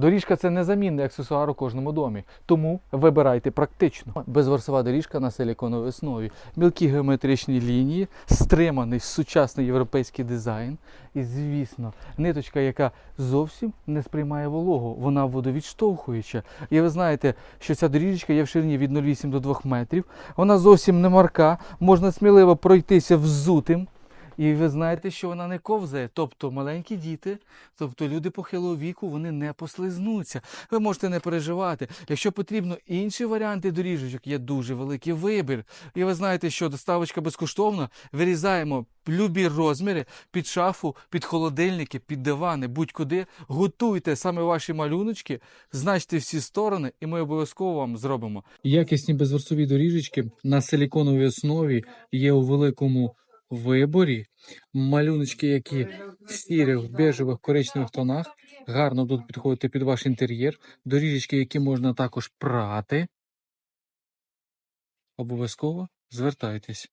Доріжка це незамінний аксесуар у кожному домі, тому вибирайте практично. Безворсова доріжка на силіконовій основі, мілкі геометричні лінії, стриманий сучасний європейський дизайн. І, звісно, ниточка, яка зовсім не сприймає вологу, вона водовідштовхуюча. І ви знаєте, що ця доріжечка є в ширині від 0,8 до 2 метрів. Вона зовсім не марка, можна сміливо пройтися взутим. І ви знаєте, що вона не ковзає. Тобто маленькі діти, тобто люди похилого віку, вони не послизнуться. Ви можете не переживати. Якщо потрібно інші варіанти доріжечок, є дуже великий вибір. І ви знаєте, що доставочка безкоштовна. Вирізаємо любі розміри під шафу, під холодильники, під дивани, будь-куди. Готуйте саме ваші малюночки, значте всі сторони, і ми обов'язково вам зробимо. Якісні безворсові доріжечки на силіконовій основі є у великому виборі. Малюночки, які в сірих, бежевих, коричневих тонах, гарно будуть підходити під ваш інтер'єр. Доріжечки, які можна також прати. Обов'язково звертайтесь.